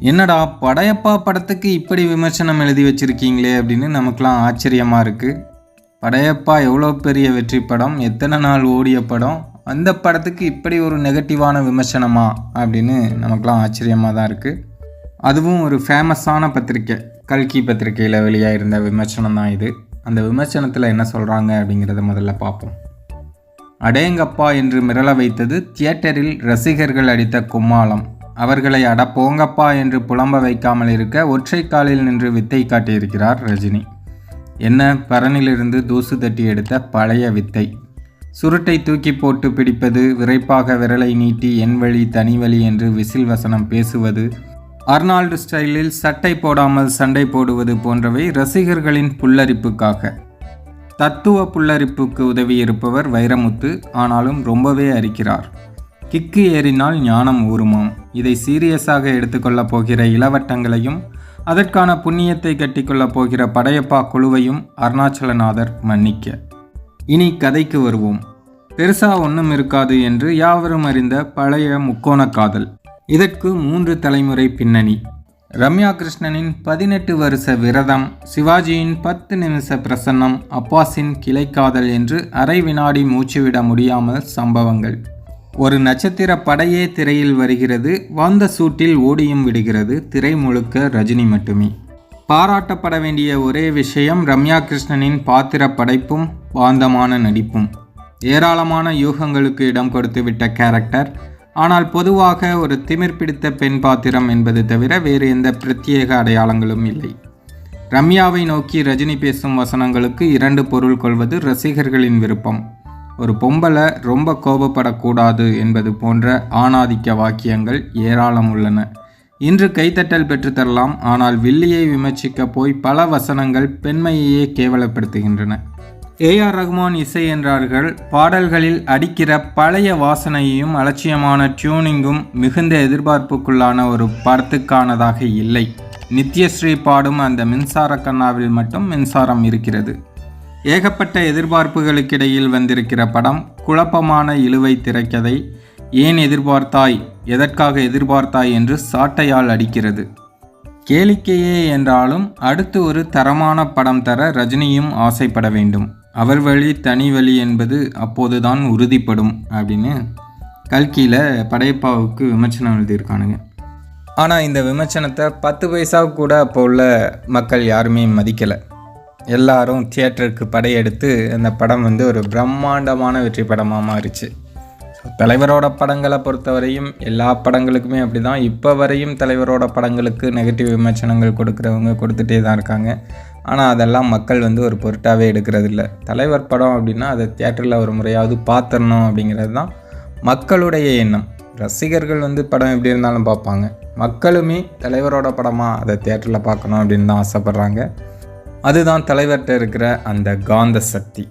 என்னடா படையப்பா படத்துக்கு இப்படி விமர்சனம் எழுதி வச்சிருக்கீங்களே அப்படின்னு நமக்கெலாம் ஆச்சரியமாக இருக்குது படையப்பா எவ்வளோ பெரிய வெற்றி படம் எத்தனை நாள் ஓடிய படம் அந்த படத்துக்கு இப்படி ஒரு நெகட்டிவான விமர்சனமா அப்படின்னு நமக்கெலாம் ஆச்சரியமாக தான் இருக்குது அதுவும் ஒரு ஃபேமஸான பத்திரிக்கை கல்கி பத்திரிக்கையில் வெளியாயிருந்த விமர்சனம் தான் இது. அந்த விமர்சனத்தில் என்ன சொல்கிறாங்க அப்படிங்கிறத முதல்ல பார்ப்போம். அடேங்கப்பா என்று மிரள வைத்தது தியேட்டரில் ரசிகர்கள் அடித்த கும்மாளம். அவர்களை அட போங்கப்பா என்று புலம்ப வைக்காமல் இருக்க ஒற்றை காலில் நின்று வித்தை காட்டியிருக்கிறார் ரஜினி. என்ன? பரனிலிருந்து தூசு தட்டி எடுத்த பழைய வித்தை. சுருட்டை தூக்கி போட்டு பிடிப்பது விரைப்பாக விரலை நீட்டி என் வழி தனி வழி என்று விசில் வசனம் பேசுவது அர்னால்டு ஸ்டைலில் சட்டை போடாமல் சண்டை போடுவது போன்றவை ரசிகர்களின் புல்லரிப்புக்காக. தத்துவ புல்லரிப்புக்கு உதவியிருப்பவர் வைரமுத்து ஆனாலும் ரொம்பவே அரிக்கிறார். கிக்கு ஏறினால் ஞானம் ஊறுமாம். இதை சீரியஸாக எடுத்துக்கொள்ளப் போகிற இளவட்டங்களையும் அதற்கான புண்ணியத்தை கட்டிக்கொள்ளப் போகிற படையப்பா குழுவையும் அருணாச்சலநாதர் மன்னிக்க. இனி கதைக்கு வருவோம். பெருசா ஒன்றும் இருக்காது என்று யாவரும் அறிந்த பழைய முக்கோண காதல். இதற்கு மூன்று தலைமுறை பின்னணி. ரம்யா கிருஷ்ணனின் பதினெட்டு வருஷ விரதம் சிவாஜியின் பத்து நிமிஷ பிரசன்னம் அப்பாஸின் கிளைக்காதல் என்று அரை வினாடி மூச்சுவிட முடியாமல் சம்பவங்கள். ஒரு நட்சத்திர படையே திரையில் வருகிறது வாந்த சூட்டில் ஓடியும் விடுகிறது திரை முழுக்க ரஜினி மட்டுமே. பாராட்டப்பட வேண்டிய ஒரே விஷயம் ரம்யா கிருஷ்ணனின் பாத்திர படைப்பும் வாந்தமான நடிப்பும். ஏராளமான யூகங்களுக்கு இடம் கொடுத்துவிட்ட கேரக்டர் ஆனால் பொதுவாக ஒரு திமிர் பிடித்த பெண் பாத்திரம் என்பது தவிர வேறு எந்த பிரத்யேக அடையாளங்களும் இல்லை. ரம்யாவை நோக்கி ரஜினி பேசும் வசனங்களுக்கு இரண்டு பொருள் கொள்வது ரசிகர்களின் விருப்பம். ஒரு பொம்பளை ரொம்ப கோபப்படக்கூடாது என்பது போன்ற ஆணாதிக்க வாக்கியங்கள் ஏராளம் உள்ளன. இன்று கைத்தட்டல் பெற்றுத்தரலாம் ஆனால் வில்லியை விமர்சிக்க போய் பல வசனங்கள் பெண்மையையே கேவலப்படுத்துகின்றன. ஏஆர் ரகுமான் இசை என்றார்கள் பாடல்களில் அடிக்கிற பழைய வாசனையும் அலட்சியமான டியூனிங்கும் மிகுந்த எதிர்பார்ப்புக்குள்ளான ஒரு படத்துக்கானதாக இல்லை. நித்யஸ்ரீ பாடும் அந்த மின்சார கண்ணாவில் மட்டும் மின்சாரம் இருக்கிறது. ஏகப்பட்ட எதிர்பார்ப்புகளுக்கிடையில் வந்திருக்கிற படம் குழப்பமான இழுவை திரைக்கதை ஏன் எதிர்பார்த்தாய் எதற்காக எதிர்பார்த்தாய் என்று சாட்டையால் அடிக்கிறது. கேளிக்கையே என்றாலும் அடுத்து ஒரு தரமான படம் தர ரஜினியும் ஆசைப்பட வேண்டும். அவர் வழி தனி வழி என்பது அப்போதுதான் உறுதிப்படும் அப்படின்னு கல்கியில் படையப்பாவுக்கு விமர்சனம் எழுதியிருக்கானுங்க. ஆனால் இந்த விமர்சனத்தை பத்து பைசா கூட அப்போ உள்ள மக்கள் யாருமே மதிக்கலை. எல்லாரும் தியேட்டருக்கு படையெடுத்து அந்த படம் வந்து ஒரு பிரம்மாண்டமான வெற்றி படமாக மாறிச்சு. தலைவரோட படங்களை பொறுத்தவரையும் எல்லா படங்களுக்குமே அப்படி தான் இப்போ வரையும் தலைவரோட படங்களுக்கு நெகட்டிவ் விமர்சனங்கள் கொடுக்குறவங்க கொடுத்துட்டே தான் இருக்காங்க. ஆனால் அதெல்லாம் மக்கள் வந்து ஒரு பொருட்டாகவே எடுக்கிறதில்ல. தலைவர் படம் அப்படின்னா அதை தியேட்டரில் ஒரு முறையாவது பார்த்துடணும் அப்படிங்கிறது தான் மக்களுடைய எண்ணம். ரசிகர்கள் வந்து படம் எப்படி இருந்தாலும் பார்ப்பாங்க. மக்களுமே தலைவரோட படமாக அதை தியேட்டரில் பார்க்கணும் அப்படின்னு தான் ஆசைப்பட்றாங்க. அதுதான் தலைவர்கிட்ட இருக்கிற அந்த காந்த சக்தி.